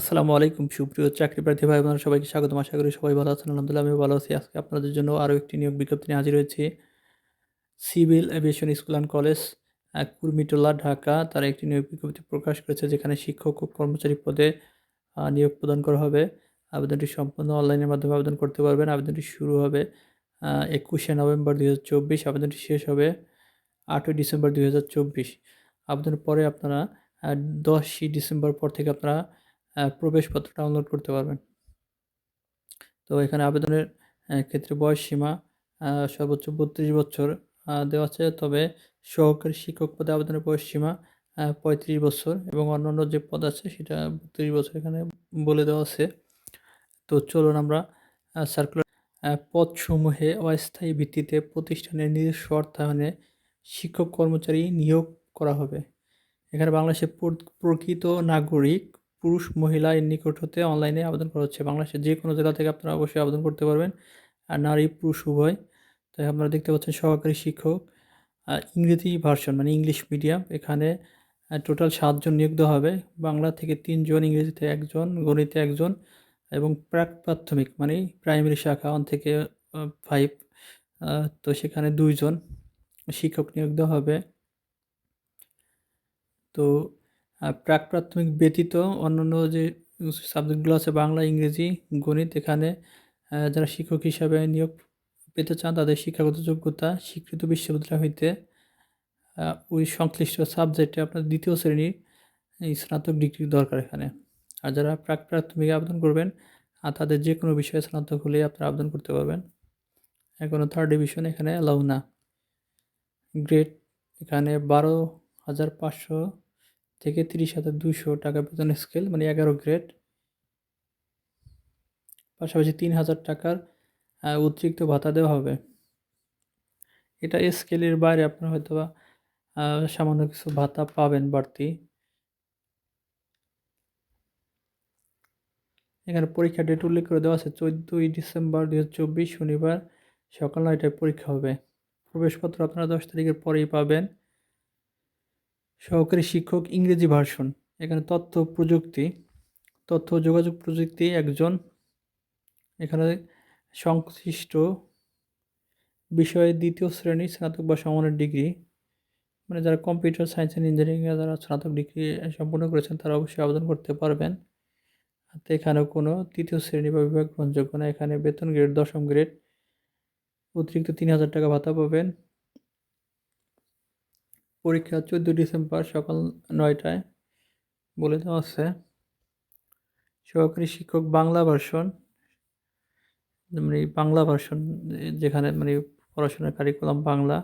আসসালামু আলাইকুম, সুপ্রিয় চাকরি প্রার্থী ভাই বোনেরা, সবাইকে স্বাগতম। আশা করি সবাই ভালো আছেন। আলহামদুলিল্লাহ আমি ভালো আছি। আজকে আপনাদের জন্য আরও একটি নিয়োগ বিজ্ঞপ্তি নিয়ে হাজির হয়েছি। Civil aviation school and college Kurmitola, Dhaka. তারা একটি নিয়োগ বিজ্ঞপ্তি প্রকাশ করেছে, যেখানে শিক্ষক ও কর্মচারী পদে নিয়োগ প্রদান করা হবে। আবেদনটি সম্পূর্ণ অনলাইনের মাধ্যমে আবেদন করতে পারবেন। আবেদনটি শুরু হবে একুশে নভেম্বর দুই হাজার চব্বিশ। আবেদনটি শেষ হবে আটই ডিসেম্বর দুই আবেদনের পরে আপনারা দশই ডিসেম্বর পর থেকে আপনারা প্রবেশপত্র ডাউনলোড করতে পারবেন। তো এখানে আবেদনের ক্ষেত্রে বয়স সীমা সর্বোচ্চ বত্রিশ বছর দেওয়া আছে। তবে সহকারী শিক্ষক পদে আবেদনের বয়স সীমা পঁয়ত্রিশ বছর এবং অন্যান্য যে পদ আছে সেটা বত্রিশ বছর এখানে বলে দেওয়া আছে। তো চলুন আমরা সার্কুলার পদসমূহে অস্থায়ী ভিত্তিতে প্রতিষ্ঠানের নিজস্ব অর্থায়নে শিক্ষক কর্মচারী নিয়োগ করা হবে। এখানে বাংলাদেশের প্রকৃত নাগরিক পুরুষ মহিলা এর নিকট হতে অনলাইনে আবেদন করা হচ্ছে। বাংলাদেশের যে কোনো জেলা থেকে আপনারা অবশ্যই আবেদন করতে পারবেন। আর নারী, পুরুষ, উভয়। তাই আপনারা দেখতে পাচ্ছেন সহকারী শিক্ষক ইংরেজি ভার্সন মানে ইংলিশ মিডিয়াম এখানে টোটাল সাতজন নিয়োগ দেওয়া হবে। বাংলা থেকে তিনজন, ইংরেজিতে একজন, গণিতে একজন এবং প্রাক প্রাথমিক মানে প্রাইমারি শাখা ওয়ান থেকে ফাইভ তো সেখানে দুইজন শিক্ষক নিয়োগ দেওয়া হবে। তো প্রাক প্রাথমিক ব্যতীত অন্যান্য যে সাবজেক্টগুলো আছে, বাংলা, ইংরেজি, গণিত, এখানে যারা শিক্ষক হিসাবে নিয়োগ পেতে চান, তাদের শিক্ষাগত যোগ্যতা স্বীকৃত বিশ্ববিদ্যালয় হইতে ওই সংশ্লিষ্ট সাবজেক্টে আপনার দ্বিতীয় শ্রেণির স্নাতক ডিগ্রি দরকার এখানে। আর যারা প্রাক প্রাথমিক আবেদন করবেন আর তাদের যে কোনো বিষয়ে স্নাতক হলেই আপনারা আবেদন করতে পারবেন। এখনও থার্ড ডিভিশন এখানে অ্যালাউ না। গ্রেড এখানে বারো হাজার পাঁচশো থেকে তিরিশ হাজার দুশো টাকা বেতন স্কেল মানে এগারো গ্রেড পাশাপাশি তিন হাজার টাকার অতিরিক্ত ভাতা দেওয়া হবে। এটা স্কেলের বাইরে আপনার হয়তো বা সামান্য কিছু ভাতা পাবেন বাড়তি। এখানে পরীক্ষা ডেট উল্লেখ করে দেওয়া আছে, চোদ্দোই ডিসেম্বর দু হাজার চব্বিশ শনিবার সকাল নয়টায় পরীক্ষা হবে। প্রবেশপত্র আপনারা দশ তারিখের পরেই পাবেন। সহকারী শিক্ষক ইংরেজি ভার্সন। এখানে তথ্য প্রযুক্তি, তথ্য যোগাযোগ প্রযুক্তি একজন। এখানে সংশ্লিষ্ট বিষয়ে দ্বিতীয় শ্রেণি স্নাতক বা সমানের ডিগ্রি। মানে যারা কম্পিউটার সায়েন্স অ্যান্ড ইঞ্জিনিয়ারিংয়ে যারা স্নাতক ডিগ্রি সম্পূর্ণ করেছেন, তারা অবশ্যই আবেদন করতে পারবেন। তো এখানেও কোনো তৃতীয় শ্রেণি বা বিভাগ গ্রহণযোগ্য না। এখানে বেতন গ্রেড দশম গ্রেড অতিরিক্ত তিন হাজার টাকা ভাতা পাবেন। পরীক্ষা চোদ্দ ডিসেম্বর সকাল নয়টায় বলে দেওয়া আছে। সহকারী শিক্ষক বাংলা ভার্সন মানে বাংলা ভার্সন, যেখানে মানে পড়াশোনার কারিকুলাম বাংলা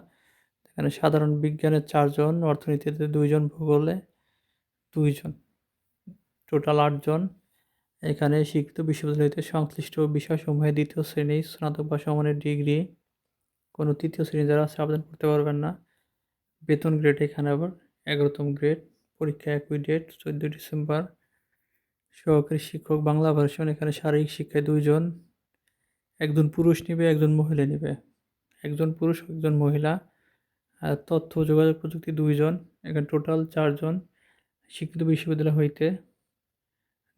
এখানে সাধারণ বিজ্ঞানের চারজন, অর্থনীতিতে দুইজন, ভূগোলে দুইজন, টোটাল আটজন। এখানে শিক্ষিত বিশ্ববিদ্যালয়তে সংশ্লিষ্ট বিষয়সমূহে দ্বিতীয় শ্রেণি স্নাতক বা সমানের ডিগ্রি, কোনো তৃতীয় শ্রেণি যারা আবেদন করতে পারবেন না। বেতন গ্রেড এখানে আবার এগারোতম গ্রেড পরীক্ষা একই ডেট চোদ্দোই ডিসেম্বর। সহকারী শিক্ষক, বাংলা ভার্সন এখানে শারীরিক শিক্ষায় দুইজন। একজন পুরুষ নেবে, একজন মহিলা নেবে। একজন পুরুষ, একজন মহিলা। আর তথ্য যোগাযোগ প্রযুক্তি দুইজন, এখানে টোটাল চারজন শিক্ষিত বিশ্ববিদ্যালয় হইতে।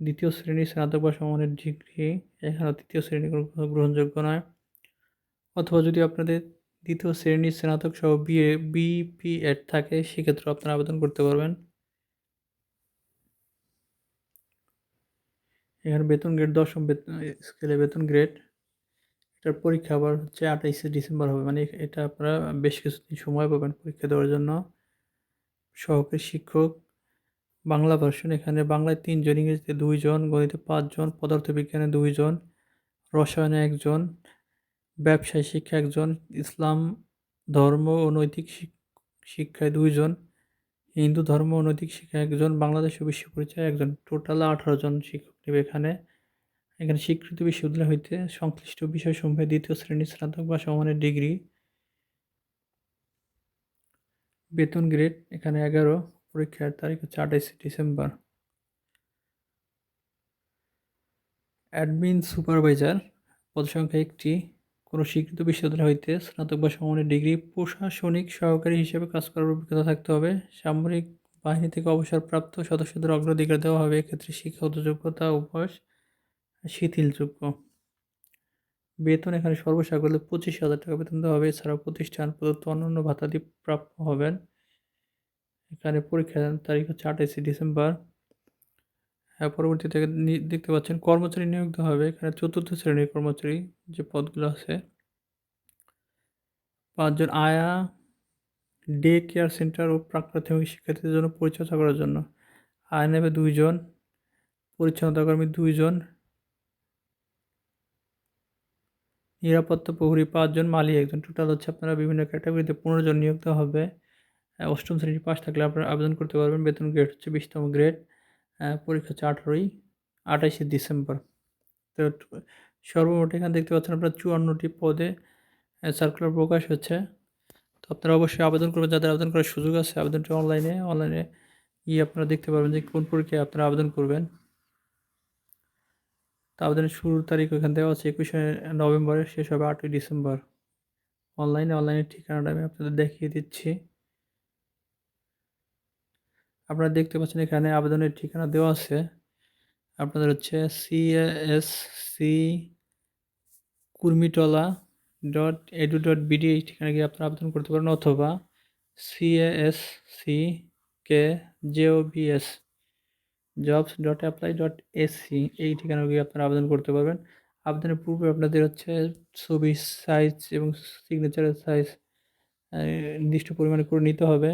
দ্বিতীয় শ্রেণি স্নাতক বা সমানের ডিগ্রি এখানে তৃতীয় শ্রেণি গ্রহণযোগ্য নয়। অথবা যদি আপনাদের দ্বিতীয় শ্রেণির স্নাতক সহ বিএ, বিপিএড থাকে, সেক্ষেত্রে আপনারা আবেদন করতে পারবেন। এখানে বেতন গ্রেড দশম বেতন স্কেলে বেতন গ্রেড এটার পরীক্ষা আবার হচ্ছে আঠাইশে ডিসেম্বর হবে মানে এটা আপনারা বেশ কিছুদিন সময় পাবেন পরীক্ষা দেওয়ার জন্য। সহকারী শিক্ষক, বাংলা ভার্সন এখানে বাংলায় তিনজন, ইংরেজিতে দুইজন, গণিতে পাঁচজন, পদার্থবিজ্ঞানে দুইজন, রসায়নে একজন ব্যবসায় শিক্ষা একজন, ইসলাম ধর্ম ও নৈতিক শিক- শিক্ষায় দুইজন, হিন্দু ধর্ম ও নৈতিক শিক্ষা একজন, বাংলাদেশ বিশ্ব পরিচয় একজন। টোটাল আঠারো জন শিক্ষক নেবে এখানে। এখানে স্বীকৃত বিশ্ববিদ্যালয় হইতে সংশ্লিষ্ট বিষয়সমূহে দ্বিতীয় শ্রেণির স্নাতক বা সমানের ডিগ্রি, বেতন গ্রেড, এখানে এগারো, পরীক্ষার তারিখ হচ্ছে আঠাইশে ডিসেম্বর। অ্যাডমিন সুপারভাইজার পদসংখ্যা একটি। কোনো স্বীকৃত বিশ্ববিদ্যালয় হইতে স্নাতক বা সমানের ডিগ্রি প্রশাসনিক সহকারী হিসেবে কাজ করার অভিজ্ঞতা থাকতে হবে। সামরিক বাহিনী থেকে অবসরপ্রাপ্ত সদস্যদের অগ্রাধিকার দেওয়া হবে। এক্ষেত্রে শিক্ষাগত যোগ্যতা ও বয়স শিথিলযোগ্য। বেতন এখানে সর্বসাকুল্যে পঁচিশ হাজার টাকা বেতন দেওয়া হবে। এছাড়াও প্রতিষ্ঠান প্রদত্ত অন্যান্য ভাতাদি প্রাপ্য হবেন। এখানে পরীক্ষার তারিখ হচ্ছে আঠাশে ডিসেম্বর। হ্যাঁ পরবর্তী থেকে নি- দেখতে পাচ্ছেন কর্মচারী নিয়োগ হবে। এখানে চতুর্থ শ্রেণির কর্মচারী যে পদগুলো আছে। পাঁচজন আয়া, ডে কেয়ার সেন্টার ও প্রাথমিক শিক্ষার্থীদের জন্য পরিচর্যা করার জন্য। আয় নেবে দুইজন, পরিচ্ছন্নতা কর্মী দুইজন। নিরাপত্তা প্রহরী পাঁচজন, মালি একজন। টোটাল হচ্ছে আপনারা বিভিন্ন ক্যাটাগরিতে পনেরো জন নিয়োগ হবে। অষ্টম শ্রেণির পাশ থাকলে আপনারা আবেদন করতে পারবেন। বেতন গ্রেড হচ্ছে বিশতম গ্রেড পরীক্ষা হচ্ছে আঠারোই, আঠাইশে ডিসেম্বর। তো সর্বমোট এখানে দেখতে পাচ্ছেন আপনারা চুয়ান্নটি পদে সার্কুলার প্রকাশ হচ্ছে। তো আপনারা অবশ্যই আবেদন করবেন। যাদের আবেদন করার সুযোগ আছে, আবেদনটি অনলাইনে অনলাইনে গিয়ে আপনারা দেখতে পারবেন যে কোন পরীক্ষায় আপনারা আবেদন করবেন। তো আবেদনের শুরুর তারিখ ওখানে দেওয়া আছে, একুশে নভেম্বরে শেষ হবে আটই ডিসেম্বর। অনলাইনে অনলাইনের ঠিকানাটা আমি আপনাদের দেখিয়ে দিচ্ছি। আপনারা দেখতে পাচ্ছেন এখানে আবেদনের ঠিকানা দেওয়া আছে। আপনাদের হচ্ছে CS C Kurmitola dot edu dot BD এই ঠিকানা গিয়ে আপনারা আবেদন করতে পারেন অথবা CS C K জেও BS jobs dot apply dot SC এই ঠিকানা গিয়ে আপনারা আবেদন করতে পারবেন। আবেদনের পূর্বে আপনাদের হচ্ছে ছবি সাইজ এবং সিগনেচারের সাইজ নির্দিষ্ট পরিমাণে করে নিতে হবে।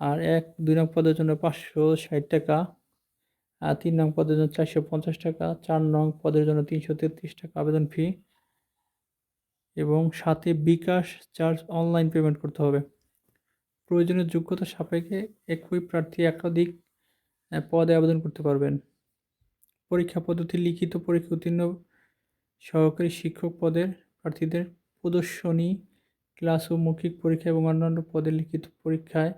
আর এক, দুই নং পদের জন্য পাঁচশো ষাট টাকা, আর তিন নং পদের জন্য চারশো পঞ্চাশ টাকা, চার নং পদের জন্য তিনশো তেত্রিশ টাকা আবেদন ফি এবং সাথে বিকাশ চার্জ অনলাইন পেমেন্ট করতে হবে। প্রয়োজনীয় যোগ্যতা সাপেক্ষে একই প্রার্থী একাধিক পদে আবেদন করতে পারবেন। পরীক্ষা পদ্ধতি, লিখিত পরীক্ষা উত্তীর্ণ সহকারী শিক্ষক পদের প্রার্থীদের প্রদর্শনী, ক্লাস ও মৌখিক পরীক্ষা এবং অন্যান্য পদের লিখিত পরীক্ষায়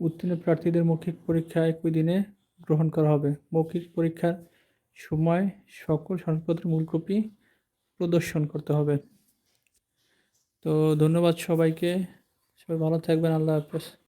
উত্তীর্ণ প্রার্থীদের মৌখিক পরীক্ষা একই দিনে গ্রহণ করা হবে। মৌখিক পরীক্ষার সময় সকল সনদপত্রের মূল কপি প্রদর্শন করতে হবে। তো ধন্যবাদ সবাইকে। সবাই ভালো থাকবেন। আল্লাহ হাফেজ।